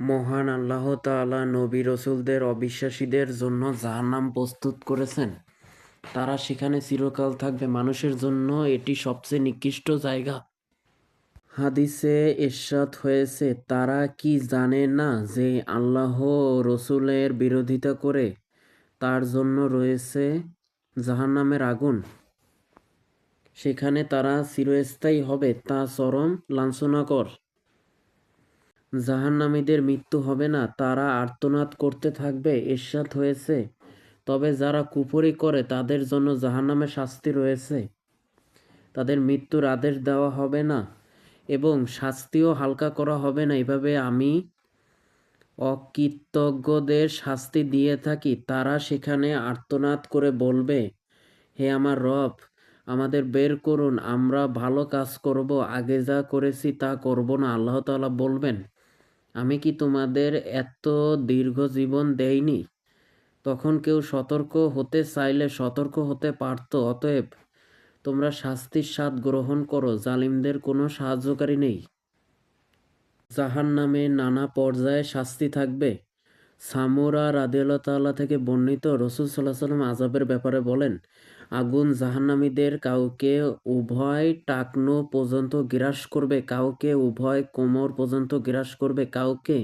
মহান আল্লাহ তাআলা নবী রসুলদের অবিশ্বাসীদের জন্য জাহান্নাম প্রস্তুত করেছেন। তারা সেখানে চিরকাল থাকবে। মানুষের জন্য এটি সবচেয়ে নিকৃষ্ট জায়গা। হাদিসে এরশাদ হয়েছে, তারা কি জানে না যে আল্লাহ রসুলের বিরোধিতা করে তার জন্য রয়েছে জাহান্নামের আগুন? সেখানে তারা চিরস্থায়ী হবে, তা চরম লাঞ্ছনাকর। জাহান্নামীদের মৃত্যু হবে না, তারা আর্তনাদ করতে থাকবে, এরশাদ হয়েছে। তবে যারা কুফরি করে, তাদের জন্য জাহান্নামের শাস্তি রয়েছে। তাদের মৃত্যুর আদেশ দেওয়া হবে না এবং শাস্তিও হালকা করা হবে না। এভাবে আমি অকৃতজ্ঞদের শাস্তি দিয়ে থাকি, তারা সেখানে আর্তনাদ করে বলবে, হে আমার রব, আমাদের বের করুন, আমরা ভালো কাজ করব, আগে যা করেছি তা করব না। আল্লাহ তাআলা বলবেন আমি কি তোমাদের এত দীর্ঘ জীবন দেইনি? তখন কেউ সতর্ক হতে চাইলে সতর্ক হতে পারত, অতএব তোমরা শাস্তির স্বাদ গ্রহণ করো, জালিমদের কোনো সাহায্যকারী নেই। জাহান নামে নানা পর্যায়ে শাস্তি থাকবে। সামুরা রাদিয়াল্লাহু তাআলা থেকে বর্ণিত রসুল সাল্লাহ সাল্লাম আজাবের ব্যাপারে বলেন আগুন জাহান্নামীদের কাউকে উভয় টাকনো পর্যন্ত গ্রাস করবে, কাউকে উভয় কোমর পর্যন্ত গ্রাস করবে, কাউকে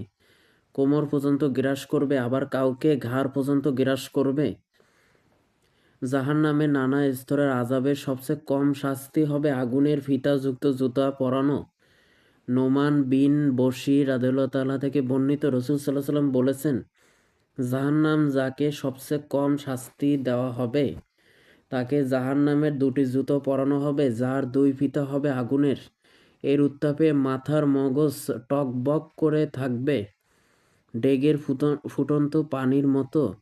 কোমর পর্যন্ত গ্রাস করবে, আবার কাউকে ঘাড় পর্যন্ত গ্রাস করবে। জাহান নামে নানা স্তরের আজাবের সবচেয়ে কম শাস্তি হবে আগুনের ফিতাযুক্ত জুতা পরানো। নোমান বিন বশির রাদিয়াল্লাহু তাআলা থেকে বর্ণিত রসুল সাল্লাহ সাল্লাম বলেছেন, জাহান্নাম যাকে সবচেয়ে কম শাস্তি দেওয়া হবে তাকে জাহান্নামের দুটি জুতো পরানো হবে, যার দুই ফিতা হবে আগুনের। এর উত্তাপে মাথার মগজ টকবক করে থাকবে। ডেগের ফুটন্ত পানির মতো।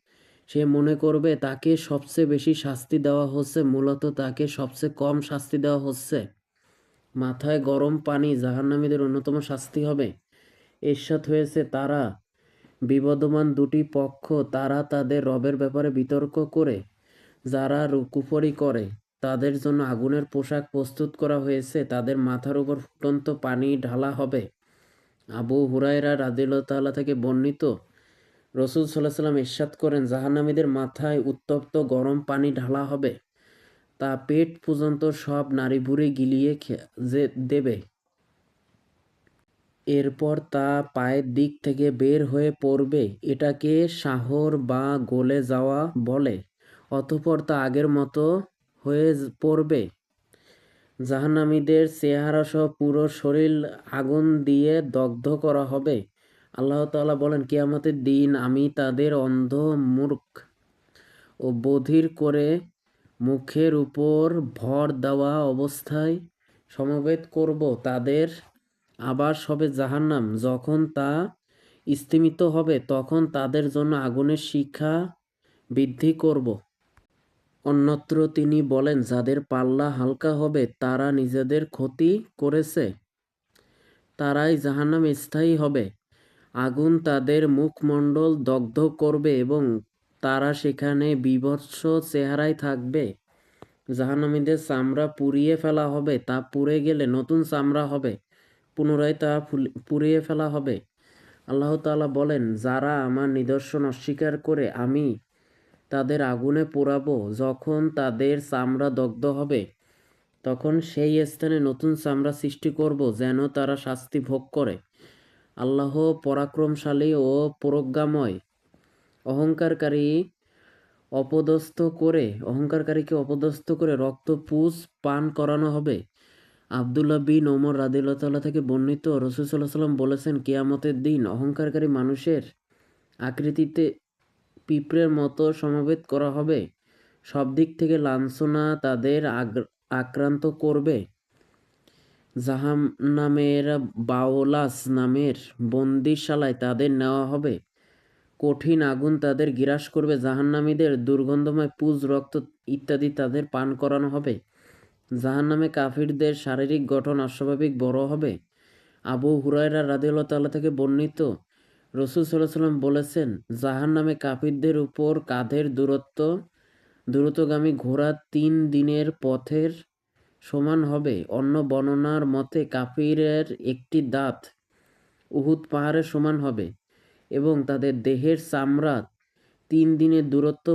সে মনে করবে, তাকে সবচেয়ে বেশি শাস্তি দেওয়া হচ্ছে, মূলত তাকে সবচেয়ে কম শাস্তি দেওয়া হচ্ছে। মাথায় গরম পানি জাহান্নামীদের অন্যতম শাস্তি হবে। এরশাদ হয়েছে তারা। বিবদমান দুটি পক্ষ, তারা তাদের রবের ব্যাপারে বিতর্ক করে। যারা কুফরি করে, তাদের জন্য আগুনের পোশাক প্রস্তুত করা হয়েছে। তাদের মাথার উপর ফুটন্ত পানি ঢালা হবে। আবু হুরায়রা রাদিল্লাহ থেকে বর্ণিত, রসুল সাল্লাহ সাল্লাম ইরশাদ করেন, জাহান্নামীদের মাথায় উত্তপ্ত গরম পানি ঢালা হবে। তা পেট পর্যন্ত সব নারী ভুড়ি গিলিয়ে দেবে। এরপর তা পায়ের দিক থেকে বের হয়ে পড়বে। এটাকে শাহর বা গলে যাওয়া বলে। অতঃপর তা আগের মতো হয়ে পড়বে। জাহান্নামীদের চেহারা সহ পুরো শরীর আগুন দিয়ে দগ্ধ করা হবে। আল্লাহ তাআলা বলেন, কিয়ামতের দিন আমি তাদের অন্ধ, মূর্খ ও বধির করে মুখের উপর ভর দেওয়া অবস্থায় সমবেত করব। তাদের আবার সবে জাহান্নাম। যখন তা স্তিমিত হবে, তখন তাদের জন্য আগুনের শিক্ষা বৃদ্ধি করব। অন্যত্র তিনি বলেন, যাদের পাল্লা হালকা হবে, তারা নিজেদের ক্ষতি করেছে। তারাই জাহান্নাম স্থায়ী হবে। আগুন তাদের মুখমণ্ডল দগ্ধ করবে এবং তারা সেখানে বিভৎস চেহারায় থাকবে। জাহান্নামীদের চামড়া পুড়িয়ে ফেলা হবে, তা পুড়ে গেলে নতুন চামড়া হবে। পুনরায় তা পুড়িয়ে ফেলা হবে। আল্লাহ তাআলা বলেন, যারা আমার নিদর্শন অস্বীকার করে, আমি তাদের আগুনে পোড়াবো, যখন তাদের চামড়া দগ্ধ হবে, তখন সেই স্থানে নতুন চামড়া সৃষ্টি করব যেন তারা শাস্তি ভোগ করে। আল্লাহ পরাক্রমশালী ও প্রজ্ঞাময়। অহংকারকারী অপদস্থ করে, অহংকারকারীকে অপদস্থ করে রক্ত পুষ পান করানো হবে। আবদুল্লাহ বিন ওমর রাদিল্লাহ থেকে বর্ণিত রসুল সাল্লাহ সাল্লাম বলেছেন, কেয়ামতের দিন অহংকারকারী মানুষের আকৃতিতে পিঁপড়ের মতো সমবেত করা হবে? সব দিক থেকে লাঞ্ছনা তাদের আক্রান্ত করবে। জাহাম নামের বাওলাস নামের বন্দিশালায় তাদের নেওয়া হবে। কঠিন আগুন তাদের গ্রাস করবে। জাহান্নামীদের দুর্গন্ধময় পুজ, রক্ত ইত্যাদি তাদের পান করানো হবে। জাহান্নামে কাফিরদের শারীরিক গঠন অস্বাভাবিক বড় হবে। আবু হুরায়রা রাদিউল্লাহ তাল্লাহ থেকে বর্ণিত রসুল সাল্লাহ সাল্লাম বলেছেন জাহান নামে কাফিরদের উপর কাঁধের দূরত্ব, দ্রুতগামী ঘোড়া তিন দিনের পথের সমান হবে। অন্য বর্ণনার মতে, কাফিরের একটি দাঁত উহুদ পাহাড়ের সমান হবে এবং তাদের দেহের চামড়া তিন দিনের দূরত্ব